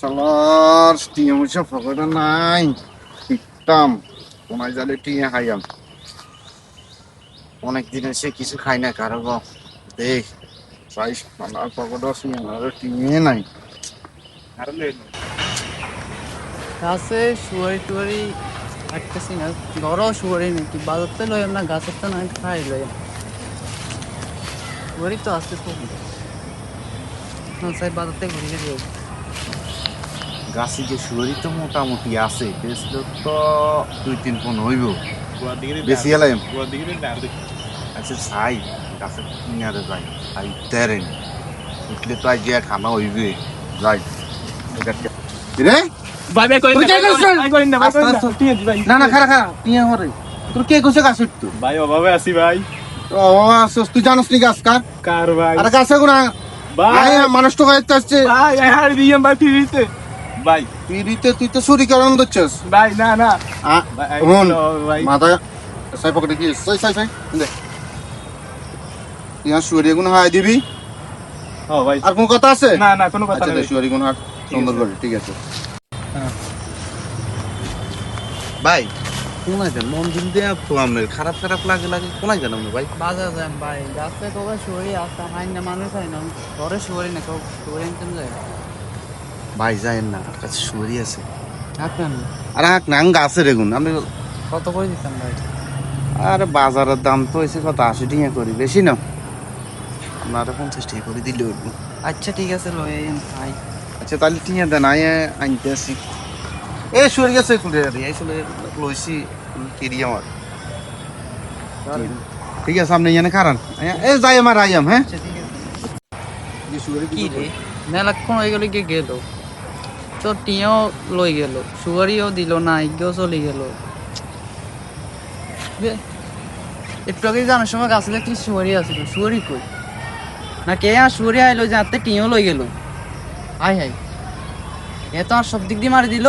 শালার টিয়া মুছে ফকটা নাই। ঠিকতাম কোনায় জালে টিয়া খাইয়াম অনেক দিন এসে কিছু খাই না, কারও গো। দেখ চাই শালার ফকটা সিয়ার টিয়ে নাই। গাছে শুয়ারি টুয়ারি আটকাছি না, ঘরও শুয়ারি নাকি বাজারতে লই না, গাছের তো নয় খাই লই শুয়ারি তো আছে খুব না সাই বাজারতে ঘুরিয়ে দিও। গাছি যে শুয়ারি তো মোটামুটি আছে বেশ তো দুই তিন ফোন হইব। বেশি এলাম আচ্ছা ছাই গাছে কিনারে যাই আই তেরেন। উঠলে তো আজ যে খানা হইবে যাই। রে না না খারা খারা টিয়া হরে। তোর কে কইছে গাছ উঠতো? ভাই অভাবে আছি ভাই। তুই জানোস নি গাছ কার? কার ভাই? আরে গাছে গুনা। ভাই। আয় মানুষ তো হইতে আসছে। ভাই হার দিয়াম ভাই ফিরিতে ভাই। তুই দিতে তুই তো চুরি করানো দিচ্ছিস ভাই না না। আ ভাই মাথা সাই পকেটে কি? সাই সাই সাই দে। ইয়া শুয়ারি গুণ হাই দিবি। ও ভাই। আর কোন কথা আছে? না না কোনো কথা আচ্ছা নেই। শুয়ারি গুণ হাট সুন্দর করে ঠিক আছে। ভাই কোনায় যান মন দিন দেয়া তো আপনার খারাপ খারাপ লাগে লাগে কোনায় যান ভাই বাজার যান ভাই। গাছে কবে শুয়ারি আছে হাই না মানুষ হয় না। ঘরে শুয়ারি না কেউ আনতে যায় ভাই যায়েন না আমার কাছে শুয়ারি আছে। আর হাক নাং গাছে রেগুন আমি কত করে দিতাম ভাই? আরে বাজারের দাম তো হয়েছে কত আশি টাকা করি বেশি না। আপনারা পঞ্চাশ টাকা করে দিলে উঠবো আচ্ছা ঠিক আছে লই ভাই। আচ্ছা তাহলে টিয়া দেন আয় আনতে আসি। এ সরে গেছে কুড়ে রে এই চলে লইছি কেরি আমার। ঠিক আছে আপনি এখানে খারান। এ যাই আমার আইয়াম হ্যাঁ? আচ্ছা আছে। কি রে? মেলাক্ষণ হয়ে গেল গিয়ে গেল। তো টিয়াও লই গেল। সুগারিও দিল না এগিয়েও চলে গেল। একটু আগে জানার সময় গাছে কি সুয়ারি আছিল সুয়ারি কই? না কে আর সুয়ারি আইলো যে হাতে টিও লই গেল। আয় হাই। এ তো আর সব দিক দিয়ে মারি দিল।